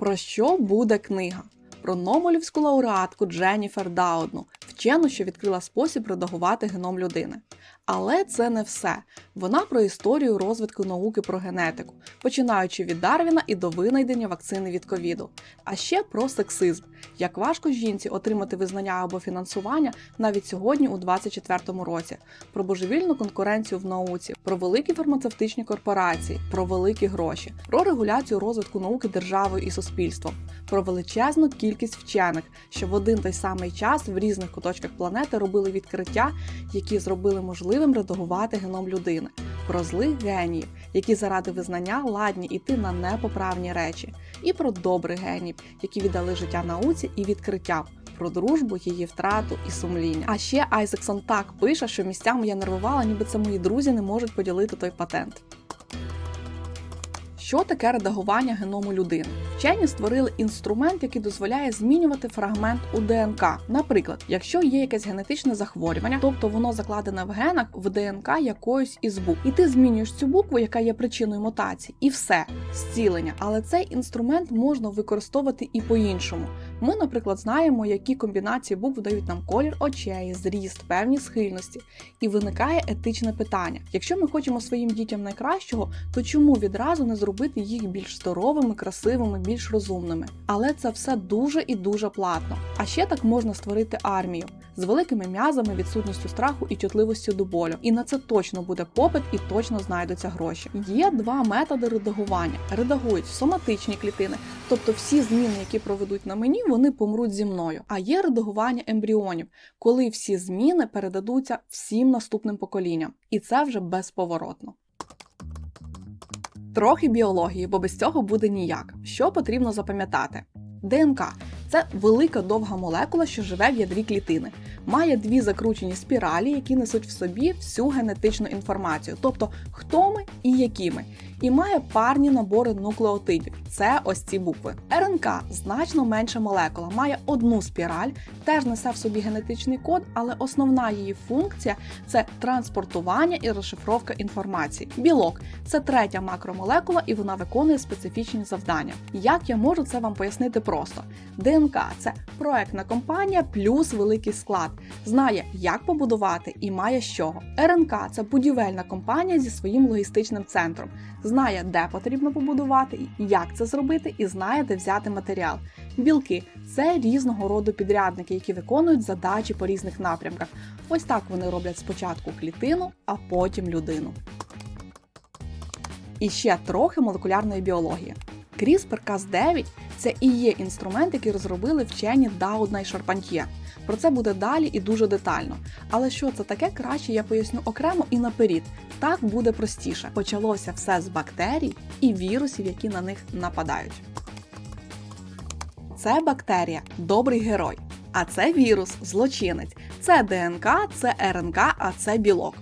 Про що буде книга? Про Номолівську лауреатку Дженніфер Даудну, вчену, що відкрила спосіб редагувати геном людини. Але це не все. Вона про історію розвитку науки про генетику, починаючи від Дарвіна і до винайдення вакцини від ковіду. А ще про сексизм, як важко жінці отримати визнання або фінансування навіть сьогодні у 24-му році, про божевільну конкуренцію в науці, про великі фармацевтичні корпорації, про великі гроші, про регуляцію розвитку науки державою і суспільством, про величезну кількість вчених, що в один той самий час в різних куточках планети робили відкриття, які зробили можливим редагувати геном людини, про злих геніїв, які заради визнання ладні йти на непоправні речі, і про добрих генів, які віддали життя науці і відкриттям. Про дружбу, її втрату і сумління. А ще Айзексон так пише, що місцями я нервувала, ніби це мої друзі не можуть поділити той патент. Що таке редагування геному людини? Вчені створили інструмент, який дозволяє змінювати фрагмент у ДНК. Наприклад, якщо є якесь генетичне захворювання, тобто воно закладене в генах в ДНК якоюсь із букв, і ти змінюєш цю букву, яка є причиною мутації, і все зцілення. Але цей інструмент можна використовувати і по-іншому. Ми, наприклад, знаємо, які комбінації букв дають нам колір очей, зріст, певні схильності. І виникає етичне питання: якщо ми хочемо своїм дітям найкращого, то чому відразу не зробити їх більш здоровими, красивими, більш розумними? Але це все дуже і дуже платно. А ще так можна створити армію з великими м'язами, відсутністю страху і чутливостю до болю. І на це точно буде попит і точно знайдуться гроші. Є два методи редагування: редагують соматичні клітини, тобто всі зміни, які проведуть на мені, вони помруть зі мною. А є редагування ембріонів, коли всі зміни передадуться всім наступним поколінням, і це вже безповоротно. Трохи біології, бо без цього буде ніяк. Що потрібно запам'ятати? ДНК це велика довга молекула, що живе в ядрі клітини. Має дві закручені спіралі, які несуть в собі всю генетичну інформацію, тобто хто ми і які ми. І має парні набори нуклеотидів. Це ось ці букви. РНК значно менша молекула, має одну спіраль, теж несе в собі генетичний код, але основна її функція це транспортування і розшифровка інформації. Білок це третя макромолекула, і вона виконує специфічні завдання. Як я можу це вам пояснити просто? ДНК це проектна компанія плюс великий склад, знає, як побудувати і має з чого. РНК це будівельна компанія зі своїм логістичним центром, знає, де потрібно побудувати, як це зробити, і знає, де взяти матеріал. Білки це різного роду підрядники, які виконують задачі по різних напрямках. Ось так вони роблять спочатку клітину, а потім людину. І ще трохи молекулярної біології. CRISPR-Cas9 це і є інструмент, який розробили вчені Даудна і Шарпантьє. Про це буде далі і дуже детально. Але що це таке, краще я поясню окремо і наперед. Так буде простіше. Почалося все з бактерій і вірусів, які на них нападають. Це бактерія добрий герой. А це вірус злочинець. Це ДНК, це РНК, а це білок.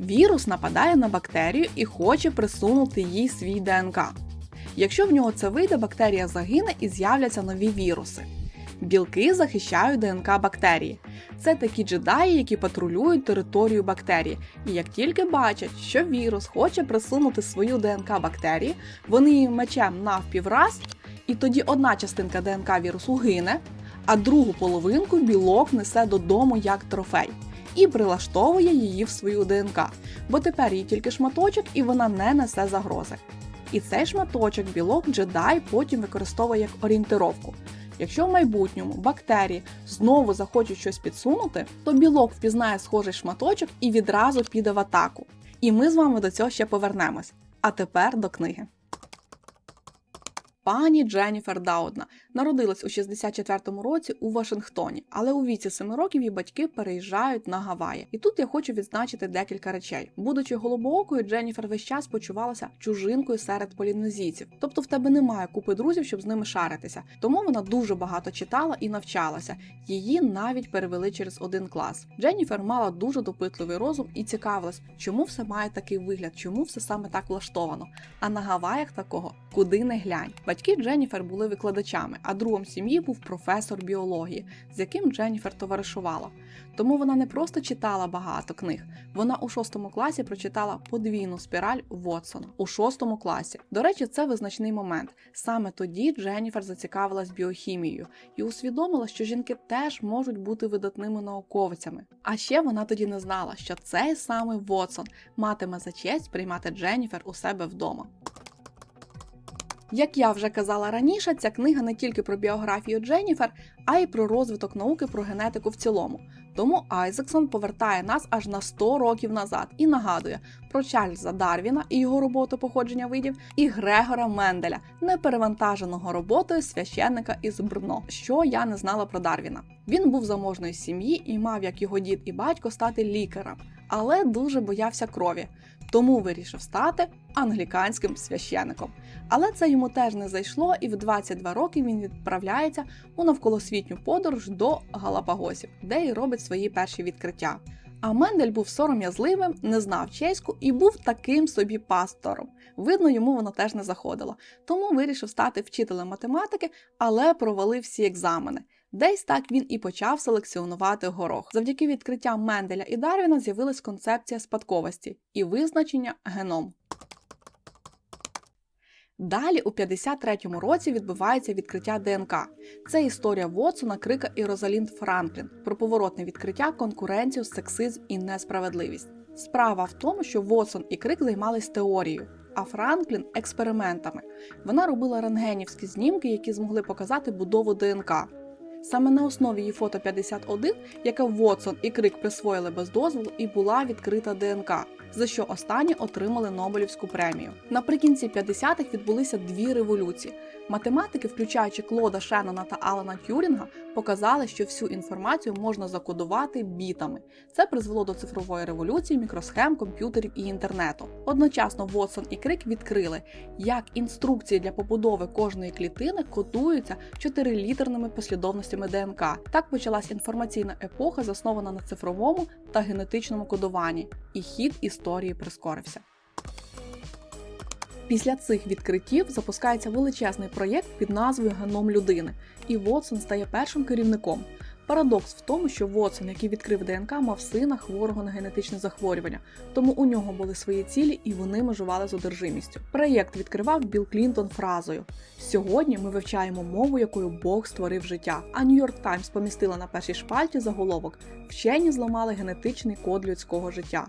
Вірус нападає на бактерію і хоче присунути їй свій ДНК. Якщо в нього це вийде, бактерія загине і з'являться нові віруси. Білки захищають ДНК бактерії. Це такі джедаї, які патрулюють територію бактерії. І як тільки бачать, що вірус хоче присунути свою ДНК бактерії, вони її мечем навпівраз, і тоді одна частинка ДНК вірусу гине, а другу половинку білок несе додому як трофей і прилаштовує її в свою ДНК, бо тепер їй тільки шматочок і вона не несе загрози. І цей шматочок білок джедай потім використовує як орієнтировку. Якщо в майбутньому бактерії знову захочуть щось підсунути, то білок впізнає схожий шматочок і відразу піде в атаку. І ми з вами до цього ще повернемось. А тепер до книги. Пані Дженніфер Даудна народилась у 64-му році у Вашингтоні, але у віці 7 років її батьки переїжджають на Гаваї. І тут я хочу відзначити декілька речей. Будучи голубоокою, Дженніфер весь час почувалася чужинкою серед полінезійців. Тобто в тебе немає купи друзів, щоб з ними шаритися. Тому вона дуже багато читала і навчалася. Її навіть перевели через один клас. Дженніфер мала дуже допитливий розум і цікавилась, чому все має такий вигляд, чому все саме так влаштовано. А на Гаваях такого куди не глянь. Батьки Дженніфер були викладачами, а другом сім'ї був професор біології, з яким Дженніфер товаришувала. Тому вона не просто читала багато книг, вона у шостому класі прочитала подвійну спіраль Вотсона у шостому класі. До речі, це визначний момент. Саме тоді Дженніфер зацікавилась біохімією і усвідомила, що жінки теж можуть бути видатними науковцями. А ще вона тоді не знала, що цей самий Вотсон матиме за честь приймати Дженніфер у себе вдома. Як я вже казала раніше, ця книга не тільки про біографію Дженніфер, а й про розвиток науки про генетику в цілому. Тому Айзексон повертає нас аж на 100 років назад і нагадує про Чарльза Дарвіна і його роботу походження видів, і Грегора Менделя, неперевантаженого роботою священника із Брно, що я не знала про Дарвіна. Він був заможної сім'ї і мав, як його дід і батько, стати лікарем, але дуже боявся крові, тому вирішив стати англіканським священником. Але це йому теж не зайшло, і в 22 роки він відправляється у навколосвітню подорож до Галапагосів, де й робить свої перші відкриття. А Мендель був сором'язливим, не знав чеську і був таким собі пастором. Видно, йому воно теж не заходило. Тому вирішив стати вчителем математики, але провалив всі екзамени. Десь так він і почав селекціонувати горох. Завдяки відкриттям Менделя і Дарвіна з'явилась концепція спадковості і визначення геном. Далі у 53-му році відбувається відкриття ДНК. Це історія Вотсона, Крика і Розалінд Франклін про поворотне відкриття, конкуренцію, сексизм і несправедливість. Справа в тому, що Вотсон і Крик займались теорією, а Франклін експериментами. Вона робила рентгенівські знімки, які змогли показати будову ДНК. Саме на основі її фото 51, яке Вотсон і Крик присвоїли без дозволу, і була відкрита ДНК, за що останні отримали Нобелівську премію. Наприкінці 50-х відбулися дві революції. Математики, включаючи Клода Шеннона та Алана Тюрінга, показали, що всю інформацію можна закодувати бітами. Це призвело до цифрової революції, мікросхем, комп'ютерів і інтернету. Одночасно Вотсон і Крик відкрили, як інструкції для побудови кожної клітини кодуються чотирилітерними послідовностями ДНК. Так почалась інформаційна епоха, заснована на цифровому та генетичному кодуванні, і хід історії прискорився. Після цих відкриттів запускається величезний проєкт під назвою Геном людини, і Вотсон стає першим керівником. Парадокс в тому, що Вотсон, який відкрив ДНК, мав сина хворого на генетичне захворювання, тому у нього були свої цілі і вони межували з одержимістю. Проєкт відкривав Білл Клінтон фразою: Сьогодні ми вивчаємо мову, якою Бог створив життя. А Нью-Йорк Таймс помістила на першій шпальті заголовок: Вчені зламали генетичний код людського життя.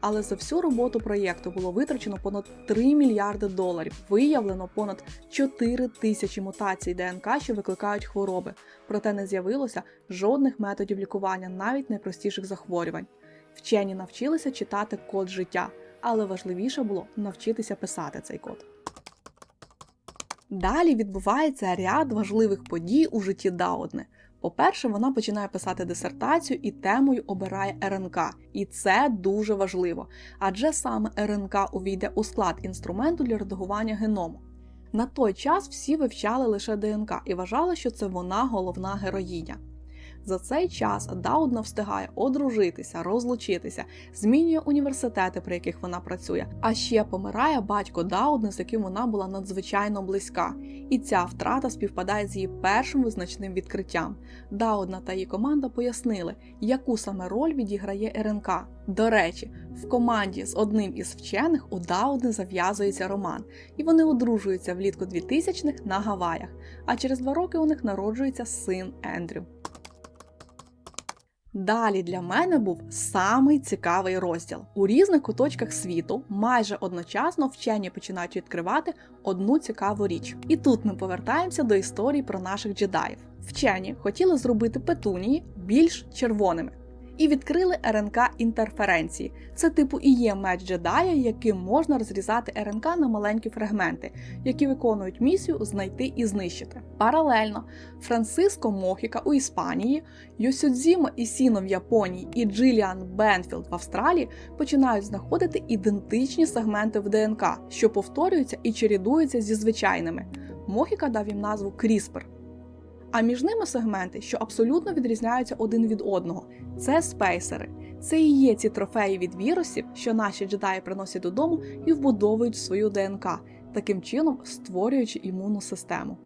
Але за всю роботу проєкту було витрачено понад 3 мільярди доларів. Виявлено понад 4 тисячі мутацій ДНК, що викликають хвороби. Проте не з'явилося жодних методів лікування, навіть найпростіших захворювань. Вчені навчилися читати код життя, але важливіше було навчитися писати цей код. Далі відбувається ряд важливих подій у житті Даудне. По-перше, вона починає писати дисертацію і темою обирає РНК. І це дуже важливо, адже саме РНК увійде у склад інструменту для редагування геному. На той час всі вивчали лише ДНК і вважали, що це вона головна героїня. За цей час Даудна встигає одружитися, розлучитися, змінює університети, при яких вона працює. А ще помирає батько Даудни, з яким вона була надзвичайно близька. І ця втрата співпадає з її першим визначним відкриттям. Даудна та її команда пояснили, яку саме роль відіграє РНК. До речі, в команді з одним із вчених у Даудни зав'язується роман, і вони одружуються влітку 2000-х на Гаваях. А через два роки у них народжується син Ендрю. Далі для мене був самий цікавий розділ. У різних куточках світу майже одночасно вчені починають відкривати одну цікаву річ. І тут ми повертаємося до історії про наших джедаїв. Вчені хотіли зробити петунії більш червоними. І відкрили РНК інтерференції. Це типу і є меч джедая, яким можна розрізати РНК на маленькі фрагменти, які виконують місію знайти і знищити. Паралельно Франциско Мохіка у Іспанії, Йосюдзімо Ісіно в Японії і Джиліан Бенфілд в Австралії починають знаходити ідентичні сегменти в ДНК, що повторюються і чередуються зі звичайними. Мохіка дав їм назву CRISPR. А між ними сегменти, що абсолютно відрізняються один від одного, це спейсери. Це і є ці трофеї від вірусів, що наші джедаї приносять додому і вбудовують свою ДНК. таким чином створюючи імунну систему.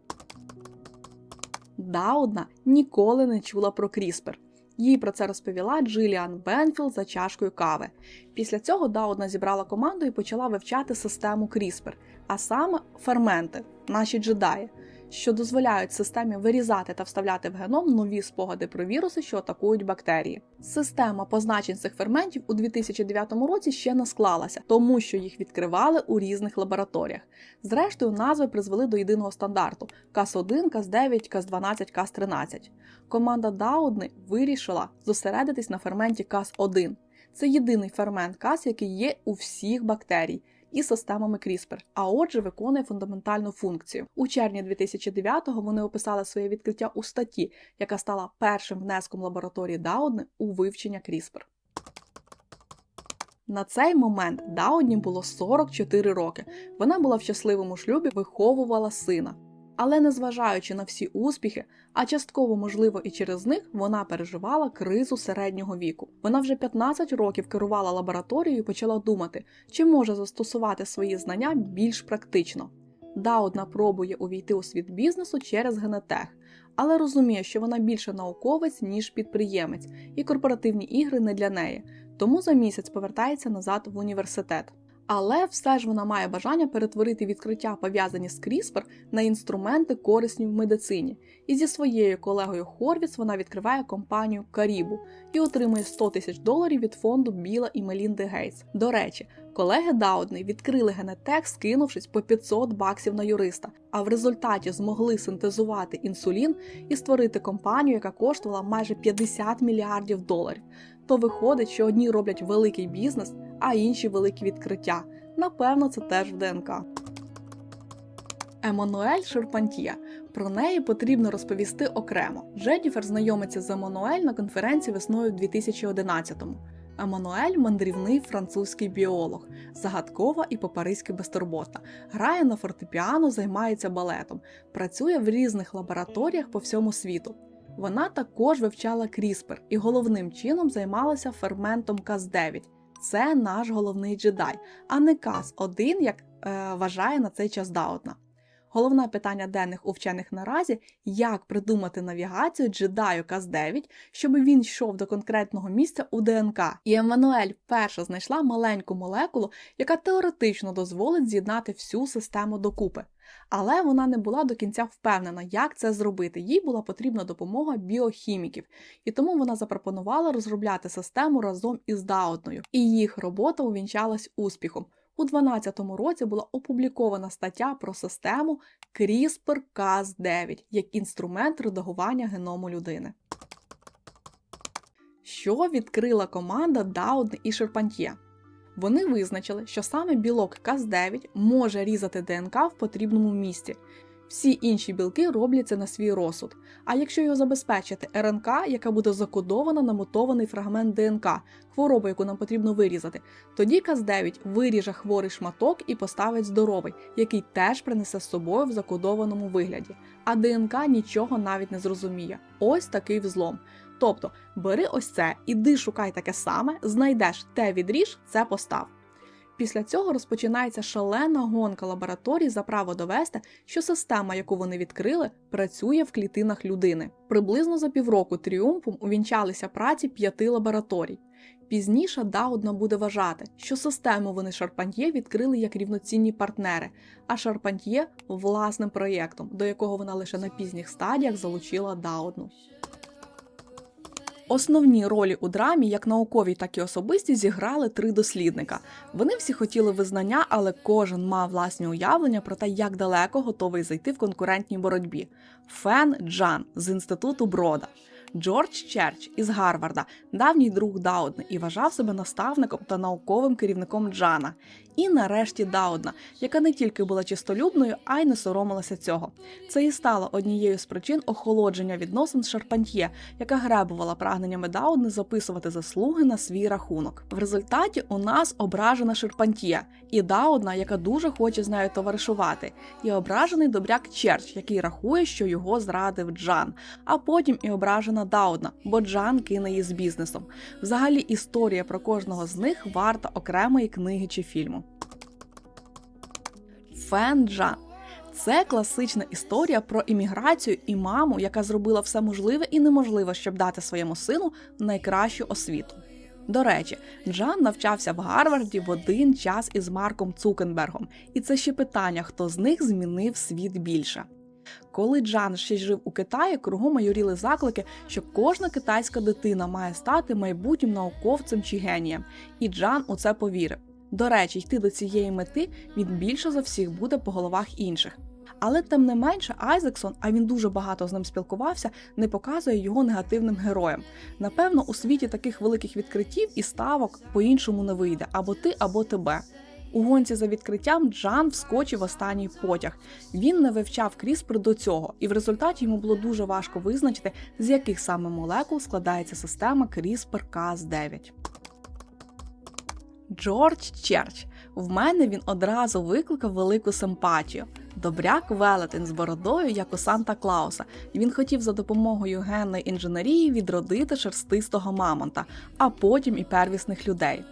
Даудна ніколи не чула про CRISPR. Їй про це розповіла Джиліан Бенфілд за чашкою кави. Після цього Даудна зібрала команду і почала вивчати систему CRISPR, а саме ферменти, наші джедаї, що дозволяють системі вирізати та вставляти в геном нові спогади про віруси, що атакують бактерії. Система позначень цих ферментів у 2009 році ще не склалася, тому що їх відкривали у різних лабораторіях. Зрештою, назви призвели до єдиного стандарту: КАС-1, КАС-9, КАС-12, КАС-13. Команда Даудни вирішила зосередитись на ферменті КАС-1. Це єдиний фермент КАС, який є у всіх бактерій і системами CRISPR, а отже, виконує фундаментальну функцію. У червні 2009-го вони описали своє відкриття у статті, яка стала першим внеском лабораторії Даудни у вивчення CRISPR. На цей момент Даудні було 44 роки. Вона була в щасливому шлюбі, виховувала сина. Але незважаючи на всі успіхи, а частково, можливо, і через них вона переживала кризу середнього віку. Вона вже 15 років керувала лабораторією і почала думати, чи може застосувати свої знання більш практично. Даудна пробує увійти у світ бізнесу через генетех, але розуміє, що вона більше науковець, ніж підприємець, і корпоративні ігри не для неї, тому за місяць повертається назад в університет. Але все ж вона має бажання перетворити відкриття, пов'язані з CRISPR, на інструменти, корисні в медицині. І зі своєю колегою Хорвіц вона відкриває компанію Карібу і отримує 100 тисяч доларів від фонду Біла і Мелінди Гейтс. До речі, колеги Даудни відкрили генетек, скинувшись по 500 баксів на юриста, а в результаті змогли синтезувати інсулін і створити компанію, яка коштувала майже 50 мільярдів доларів. То виходить, що одні роблять великий бізнес, а інші великі відкриття. Напевно, це теж в ДНК. Еммануель Шерпантьє. Про неї потрібно розповісти окремо. Дженніфер знайомиться з Еммануель на конференції весною 2011-му. Еммануель мандрівний французький біолог, загадкова і по-паризьки безтурботна, грає на фортепіано, займається балетом, працює в різних лабораторіях по всьому світу. Вона також вивчала CRISPR і головним чином займалася ферментом Cas9. Це наш головний джедай, а не Каз-1, як е, вважає на цей час Даутна. Головне питання денних у вчених наразі як придумати навігацію джедаю Cas9, щоб він йшов до конкретного місця у ДНК. І Еммануель перша знайшла маленьку молекулу, яка теоретично дозволить з'єднати всю систему докупи. Але вона не була до кінця впевнена, як це зробити. Їй була потрібна допомога біохіміків, і тому вона запропонувала розробляти систему разом із Даутною. І їх робота увінчалась успіхом. У 2012 році була опублікована стаття про систему CRISPR-Cas9 як інструмент редагування геному людини. Що відкрила команда Даудни і Шерпантьє? Вони визначили, що саме білок Cas9 може різати ДНК в потрібному місці. Всі інші білки роблять це на свій розсуд. А якщо його забезпечити РНК, яка буде закодована на мутований фрагмент ДНК, хворобу, яку нам потрібно вирізати, тоді Cas9 виріже хворий шматок і поставить здоровий, який теж принесе з собою в закодованому вигляді. А ДНК нічого навіть не зрозуміє. Ось такий взлом. Тобто, бери ось це, іди шукай таке саме, знайдеш те відріж, це постав. Після цього розпочинається шалена гонка лабораторій за право довести, що система, яку вони відкрили, працює в клітинах людини. Приблизно за півроку тріумфом увінчалися праці п'яти лабораторій. Пізніше Даудна буде вважати, що систему вони Шарпантьє відкрили як рівноцінні партнери, а Шарпантьє власним проєктом, до якого вона лише на пізніх стадіях залучила Даудну. Основні ролі у драмі, як науковій, так і особисті, зіграли три дослідника. Вони всі хотіли визнання, але кожен мав власні уявлення про те, як далеко готовий зайти в конкурентній боротьбі. Фен Джан з інституту Брода. Джордж Черч із Гарварда, давній друг Даудна, і вважав себе наставником та науковим керівником Джана. І нарешті Даудна, яка не тільки була чистолюбною, а й не соромилася цього. Це і стало однією з причин охолодження відносин з Шарпантьє, яка гребувала прагненнями Даудни записувати заслуги на свій рахунок. В результаті у нас ображена Шарпантьє і Даудна, яка дуже хоче з нею товаришувати, і ображений добряк Черч, який рахує, що його зрадив Джан, а потім і ображена Даудна, бо Джан кине її з бізнесом. Взагалі, історія про кожного з них варта окремої книги чи фільму. Фен Джан. Це класична історія про імміграцію і маму, яка зробила все можливе і неможливе, щоб дати своєму сину найкращу освіту. До речі, Джан навчався в Гарварді в один час із Марком Цукенбергом, і це ще питання, хто з них змінив світ більше. Коли Джан ще жив у Китаї, кругом майоріли заклики, що кожна китайська дитина має стати майбутнім науковцем чи генієм, і Джан у це повірив. До речі, йти до цієї мети він більше за всіх буде по головах інших. Але тим не менше, Айзексон, а він дуже багато з ним спілкувався, не показує його негативним героєм. Напевно, у світі таких великих відкриттів і ставок по-іншому не вийде або ти, або тебе. У гонці за відкриттям Джан вскочив останній потяг. Він не вивчав кріспр до цього, і в результаті йому було дуже важко визначити, з яких саме молекул складається система CRISPR-Cas9. Джордж Черч. В мене він одразу викликав велику симпатію. Добряк велетень з бородою, як у Санта Клауса. Він хотів за допомогою генної інженерії відродити шерстистого мамонта, а потім і первісних людей.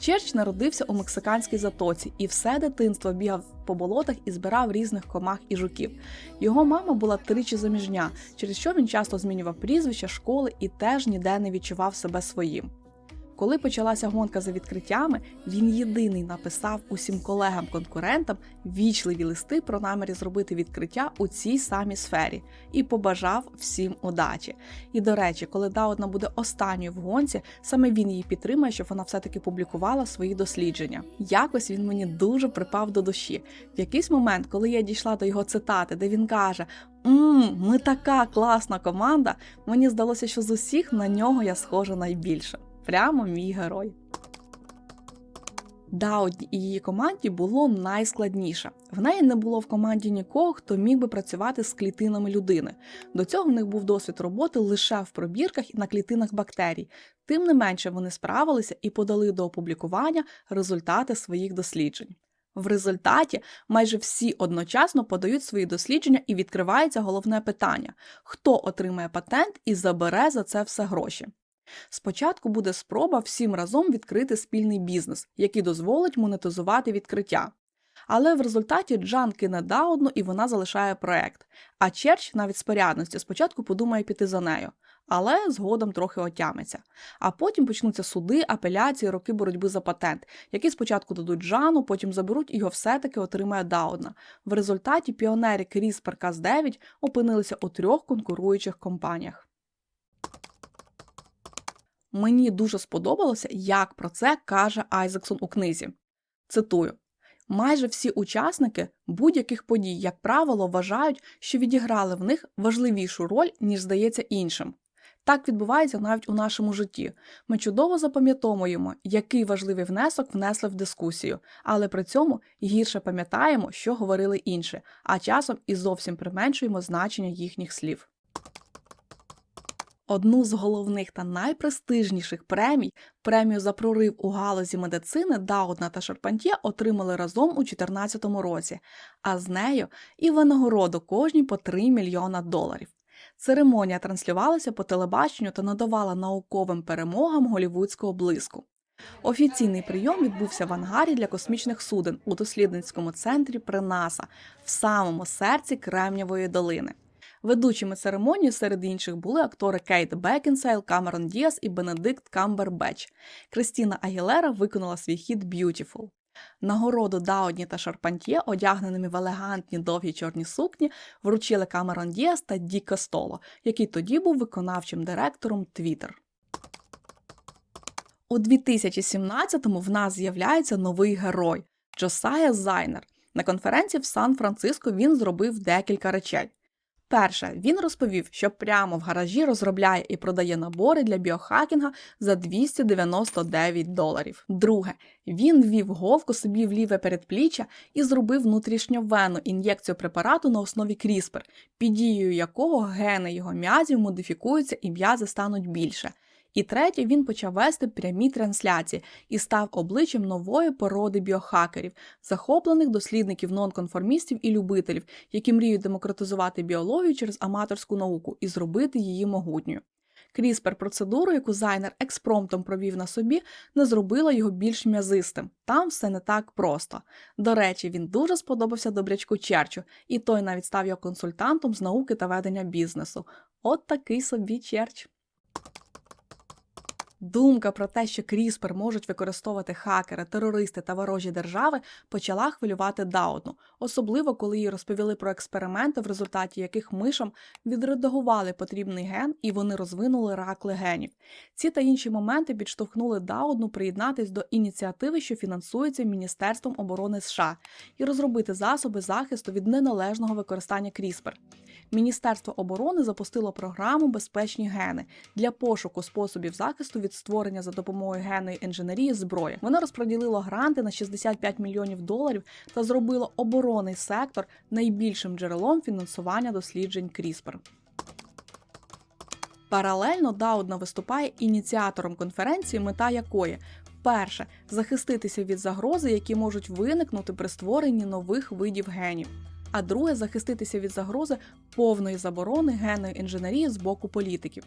Черч народився у мексиканській затоці і все дитинство бігав по болотах і збирав різних комах і жуків. Його мама була тричі заміжня, через що він часто змінював прізвища, школи і теж ніде не відчував себе своїм. Коли почалася гонка за відкриттями, він єдиний написав усім колегам-конкурентам вічливі листи про наміри зробити відкриття у цій самій сфері і побажав всім удачі. І до речі, коли Даудна буде останньою в гонці, саме він її підтримає, щоб вона все-таки публікувала свої дослідження. Якось він мені дуже припав до душі. В якийсь момент, коли я дійшла до його цитати, де він каже: Мм, ми така класна команда. Мені здалося, що з усіх на нього я схожа найбільше. Прямо мій герой. Даудні і її команді було найскладніше. В неї не було в команді нікого, хто міг би працювати з клітинами людини. До цього в них був досвід роботи лише в пробірках і на клітинах бактерій. Тим не менше вони справилися і подали до опублікування результати своїх досліджень. В результаті майже всі одночасно подають свої дослідження і відкривається головне питання: хто отримає патент і забере за це все гроші. Спочатку буде спроба всім разом відкрити спільний бізнес, який дозволить монетизувати відкриття. Але в результаті Джан кине Даудну і вона залишає проект. А Черч навіть з порядності спочатку подумає піти за нею, але згодом трохи отямиться. А потім почнуться суди, апеляції, роки боротьби за патент, які спочатку дадуть Джану, потім заберуть і його все-таки отримає Даудна. В результаті піонери CRISPR-Cas9 опинилися у трьох конкуруючих компаніях. Мені дуже сподобалося, як про це каже Айзексон у книзі. Цитую: майже всі учасники будь-яких подій, як правило, вважають, що відіграли в них важливішу роль, ніж здається іншим. Так відбувається навіть у нашому житті. Ми чудово запам'ятовуємо, який важливий внесок внесли в дискусію, але при цьому гірше пам'ятаємо, що говорили інші, а часом і зовсім применшуємо значення їхніх слів. Одну з головних та найпрестижніших премій, премію за прорив у галузі медицини Даудна та Шарпантє отримали разом у 2014 році, а з нею і винагороду кожній по 3 мільйона доларів. Церемонія транслювалася по телебаченню та надавала науковим перемогам голівудського блиску. Офіційний прийом відбувся в ангарі для космічних суден у дослідницькому центрі при НАСА в самому серці Кремнєвої долини. Ведучими церемонії серед інших були актори Кейт Бекінсейл, Камерон Діас і Бенедикт Камбербеч. Кристіна Агілера виконала свій хіт «Beautiful». Нагороду Даудні та Шарпантьє, одягненими в елегантні довгі чорні сукні, вручили Камерон Діас та Ді Кастоло, який тоді був виконавчим директором Twitter. У 2017-му в нас з'являється новий герой Джосая Зайнер. На конференції в Сан-Франциско він зробив декілька речей. Перше, він розповів, що прямо в гаражі розробляє і продає набори для біохакінга за 299 доларів. Друге, він ввів говку собі в ліве передпліччя і зробив внутрішньовенну ін'єкцію препарату на основі CRISPR, під дією якого гени його м'язів модифікуються і м'язи стануть більше. І третє, він почав вести прямі трансляції і став обличчям нової породи біохакерів, захоплених дослідників нонконформістів і любителів, які мріють демократизувати біологію через аматорську науку і зробити її могутньою. CRISPR процедуру, яку зайнер експромтом провів на собі, не зробила його більш м'язистим. Там все не так просто. До речі, він дуже сподобався добрячку Черчу, і той навіть став його консультантом з науки та ведення бізнесу. От такий собі Черч. Думка про те, що CRISPR можуть використовувати хакери, терористи та ворожі держави, почала хвилювати Даудну, особливо коли їй розповіли про експерименти, в результаті яких мишам відредагували потрібний ген і вони розвинули рак легенів. Ці та інші моменти підштовхнули Даудну приєднатись до ініціативи, що фінансується Міністерством оборони США, і розробити засоби захисту від неналежного використання CRISPR. Міністерство оборони запустило програму Безпечні гени для пошуку способів захисту від створення за допомогою генної інженерії зброї. Воно розподілило гранти на 65 мільйонів доларів та зробило оборонний сектор найбільшим джерелом фінансування досліджень CRISPR. Паралельно Даудна виступає ініціатором конференції, мета якої перше захиститися від загрози, які можуть виникнути при створенні нових видів генів. А друге захиститися від загрози повної заборони генної інженерії з боку політиків.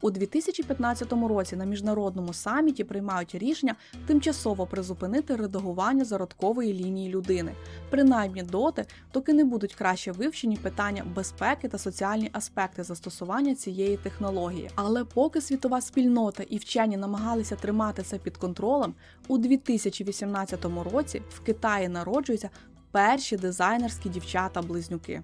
У 2015 році на міжнародному саміті приймають рішення тимчасово призупинити редагування зародкової лінії людини, принаймні доти, доки не будуть краще вивчені питання безпеки та соціальні аспекти застосування цієї технології. Але поки світова спільнота і вчені намагалися тримати це під контролем, у 2018 році в Китаї народжуються перші дизайнерські дівчата-близнюки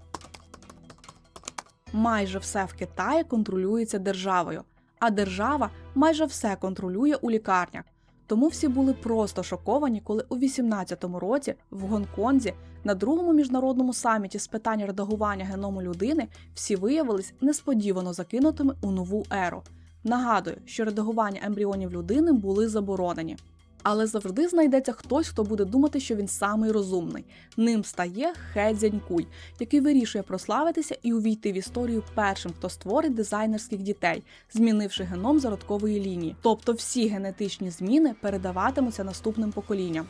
майже все в Китаї контролюється державою, а держава майже все контролює у лікарнях. Тому всі були просто шоковані, коли у 18-му році в Гонконзі на другому міжнародному саміті з питань редагування геному людини всі виявились несподівано закинутими у нову еру. Нагадую, що редагування ембріонів людини були заборонені. Але завжди знайдеться хтось, хто буде думати, що він самий розумний. Ним стає Хе Цзянькуй, який вирішує прославитися і увійти в історію першим, хто створить дизайнерських дітей, змінивши геном зародкової лінії. Тобто всі генетичні зміни передаватимуться наступним поколінням.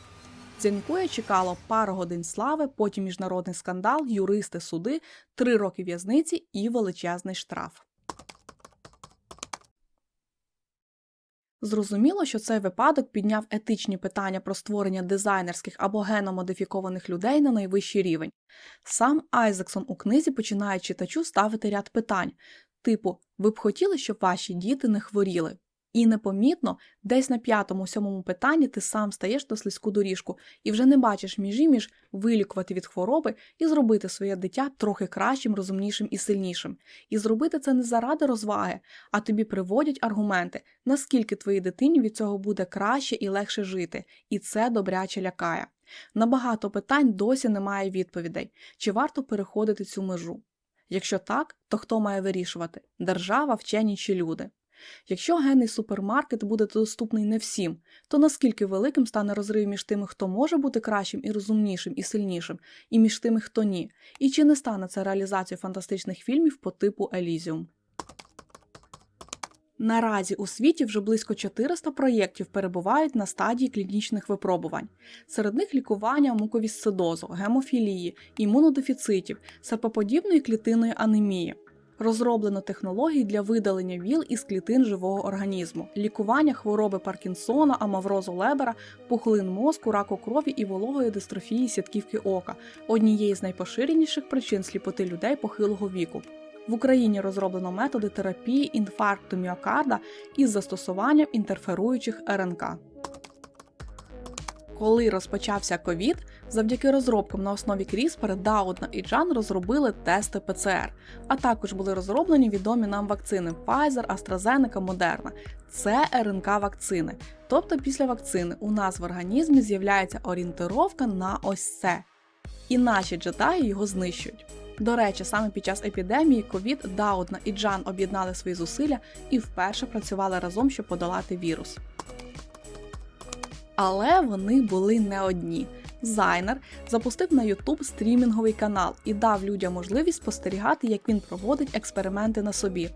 Цянькуя чекало пару годин слави, потім міжнародний скандал, юристи, суди, три роки в'язниці і величезний штраф. Зрозуміло, що цей випадок підняв етичні питання про створення дизайнерських або геномодифікованих людей на найвищий рівень. Сам Айзексон у книзі починає читачу ставити ряд питань, типу: ви б хотіли, щоб ваші діти не хворіли? І непомітно, десь на п'ятому-сьомому питанні ти сам стаєш на слизьку доріжку і вже не бачиш міжі між вилікувати від хвороби і зробити своє дитя трохи кращим, розумнішим і сильнішим. І зробити це не заради розваги, а тобі приводять аргументи, наскільки твоїй дитині від цього буде краще і легше жити, і це добряче лякає. На багато питань досі немає відповідей, чи варто переходити цю межу. Якщо так, то хто має вирішувати держава, вчені чи люди? Якщо генний супермаркет буде доступний не всім, то наскільки великим стане розрив між тими, хто може бути кращим і розумнішим і сильнішим, і між тими, хто ні, і чи не стане це реалізацією фантастичних фільмів по типу Елізіум? Наразі у світі вже близько 400 проєктів перебувають на стадії клінічних випробувань. Серед них лікування муковісцидозу, гемофілії, імунодефіцитів, серпоподібної клітинної анемії. Розроблено технології для видалення ВІЛ із клітин живого організму, лікування хвороби Паркінсона, амаврозу Лебера, пухлин мозку, раку крові і вологої дистрофії сітківки ока, однієї з найпоширеніших причин сліпоти людей похилого віку. В Україні розроблено методи терапії інфаркту міокарда із застосуванням інтерферуючих РНК. Коли розпочався ковід, завдяки розробкам на основі CRISPR, Даудна і Джан розробили тести ПЦР, а також були розроблені відомі нам вакцини Pfizer, AstraZeneca, Moderna. Це РНК вакцини. Тобто після вакцини у нас в організмі з'являється орієнтировка на ось це. І наші джедаї його знищують. До речі, саме під час епідемії ковід Даудна і Джан об'єднали свої зусилля і вперше працювали разом, щоб подолати вірус. Але вони були не одні. Зайнер запустив на YouTube стрімінговий канал і дав людям можливість спостерігати, як він проводить експерименти на собі.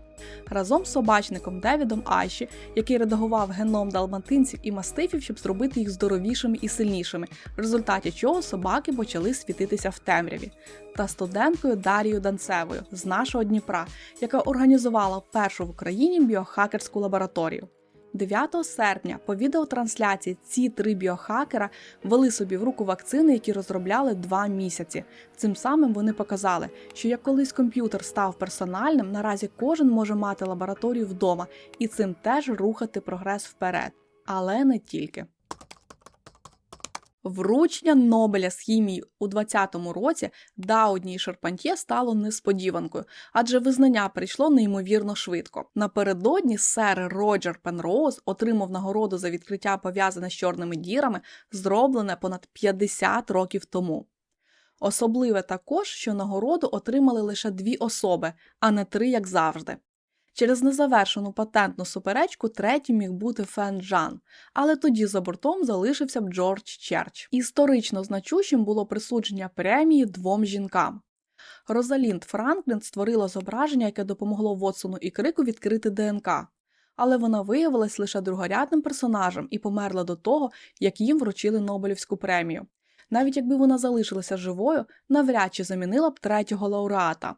Разом з собачником Девідом Айші, який редагував геном далматинців і мастифів, щоб зробити їх здоровішими і сильнішими, в результаті чого собаки почали світитися в темряві. Та студенткою Дарією Данцевою з нашого Дніпра, яка організувала першу в Україні біохакерську лабораторію. 9 серпня по відеотрансляції ці три біохакера вели собі в руку вакцини, які розробляли два місяці. Цим самим вони показали, що як колись комп'ютер став персональним, наразі кожен може мати лабораторію вдома і цим теж рухати прогрес вперед. Але не тільки. Вручення Нобеля з хімії у 2020 році Дауді і Шарпантьє стало несподіванкою, адже визнання прийшло неймовірно швидко. Напередодні сер Роджер Пенроуз отримав нагороду за відкриття пов'язане з чорними дірами, зроблене понад 50 років тому. Особливе також, що нагороду отримали лише дві особи, а не три, як завжди. Через незавершену патентну суперечку третім міг бути Фен Джан, але тоді за бортом залишився б Джордж Черч. Історично значущим було присудження премії двом жінкам. Розалінд Франклін створила зображення, яке допомогло Вотсону і Крику відкрити ДНК. Але вона виявилась лише другорядним персонажем і померла до того, як їм вручили Нобелівську премію. Навіть якби вона залишилася живою, навряд чи замінила б третього лауреата.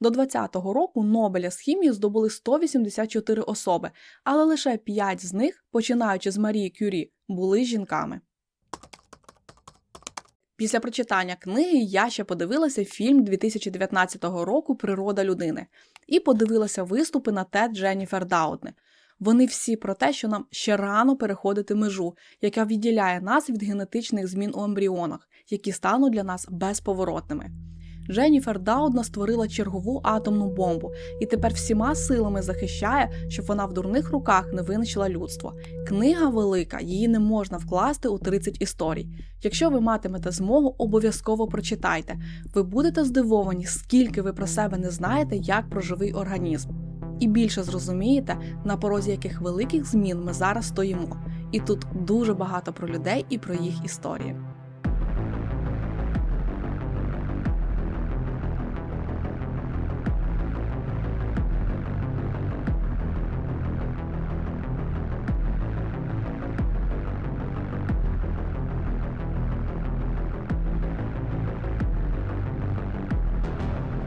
До 2020 року Нобеля з хімії здобули 184 особи, але лише 5 з них, починаючи з Марії Кюрі, були жінками. Після прочитання книги я ще подивилася фільм 2019 року Природа людини і подивилася виступи на TED Дженніфер Даудни. Вони всі про те, що нам ще рано переходити межу, яка відділяє нас від генетичних змін у ембріонах, які стануть для нас безповоротними. Дженніфер Даудна створила чергову атомну бомбу і тепер всіма силами захищає, щоб вона в дурних руках не винищила людство. Книга велика, її не можна вкласти у 30 історій. Якщо ви матимете змогу, обов'язково прочитайте. Ви будете здивовані, скільки ви про себе не знаєте, як про живий організм. І більше зрозумієте, на порозі яких великих змін ми зараз стоїмо. І тут дуже багато про людей і про їх історії.